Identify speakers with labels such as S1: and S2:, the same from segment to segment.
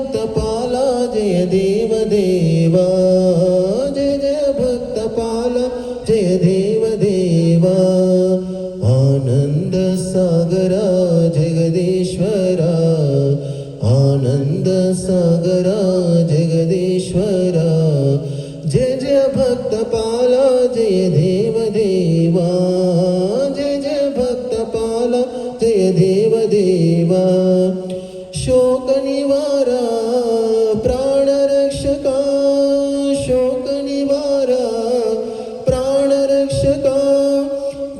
S1: भक्त पाला, जय देव देवा। जय जय भक्त पाला, जय देव देवा। आनन्द सागरा, जगदीश्वरा। आनंद सागरा, जगदीश्वरा। जय जय भक्त पाला, जय देव देवा। जय जय भक्त पाला, जय देव देवा। शोकनिवारा, प्राणरक्षका शोकनिवारा, प्राणरक्षका।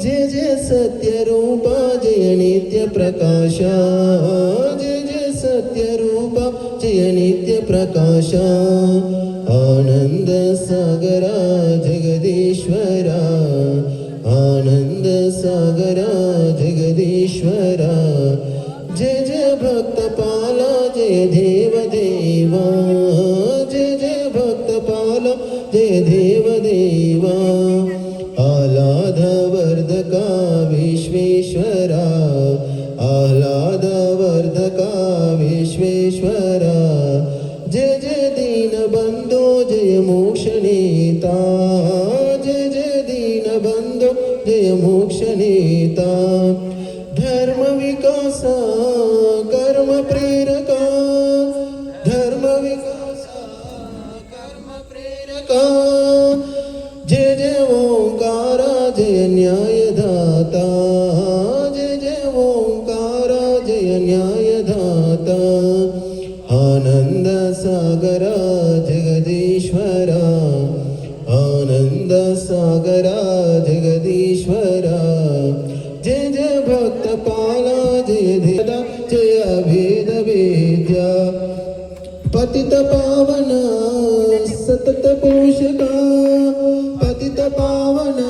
S1: जय जय सत्यरूपा जय नित्यप्रकाशा जय जय सत्यरूपा जय नित्यप्रकाशा आनन्द सागरा, जगदीश्वरा। आनन्द सागरा, जगदीश्वरा। जय जय भक्तपाला जय देवदेवा जय जय भक्तपाला जय देवदेवा आह्लादवर्धका विश्वेश्वरा आह्लादवर्धका विश्वेश्वरा। जय जय दीनबन्धो जय मोक्षनेता जय जय दीनबन्धो जय मोक्षनेता धर्मविकासा कर्मप्रेरका धर्मविकासा कर्मप्रेरका जय जय ओंकारा जय न्यायदाता जय जय ओंकारा जय न्यायदाता आनन्द सागरा जगदीश्वरा आनन्द सागरा जगदीश्वरा ಪತಿತ ಪಾವನ ಸತತ ಪೋಷಕ ಪತಿತ ಪಾವನ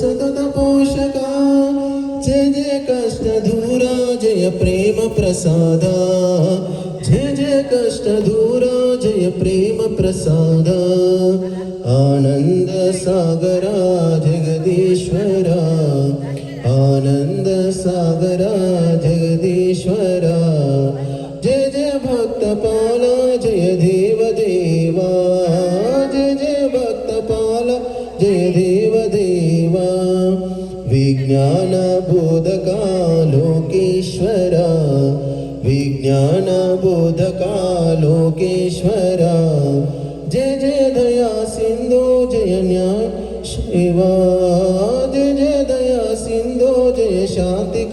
S1: ಸತತ ಪೋಷಕ ಜಯ ಜಯ ಕಷ್ಟ ದೂರ ಜಯ ಪ್ರೇಮ ಪ್ರಸಾದ ಜಯ ಜಯ ಕಷ್ಟ ದೂರ ಜಯ ಪ್ರೇಮ ಪ್ರಸಾದ ಆನಂದ ಸಾಗರ भक्तपाला, जय देव देवा, जय जय भक्तपाला, जय देव देवा। विज्ञान बोधका लोकेश्वरा विज्ञान बोधका लोकेश्वरा जय जय दया सिंधु, जय न्याय शिवा जय जय दया सिंधु, जय शांति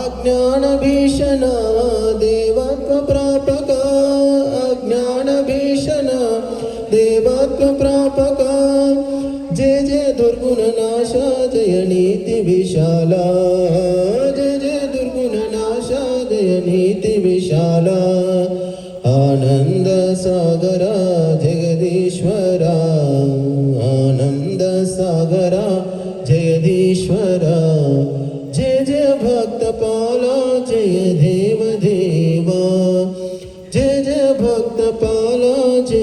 S1: अज्ञानभीषण देवत्वप्रापक अज्ञानभीषण देवत्वप्रापक जय जय दुर्गुण दुर्गुणनाश जय नीतिविशाला जय जय दुर्गुण दुर्गुणनाश जय नीतिविशाला आनन्दसागरा जगदीश्वरा। आनन्दसागरा जगदीश्वर। যে যে ভক্ত পালা যে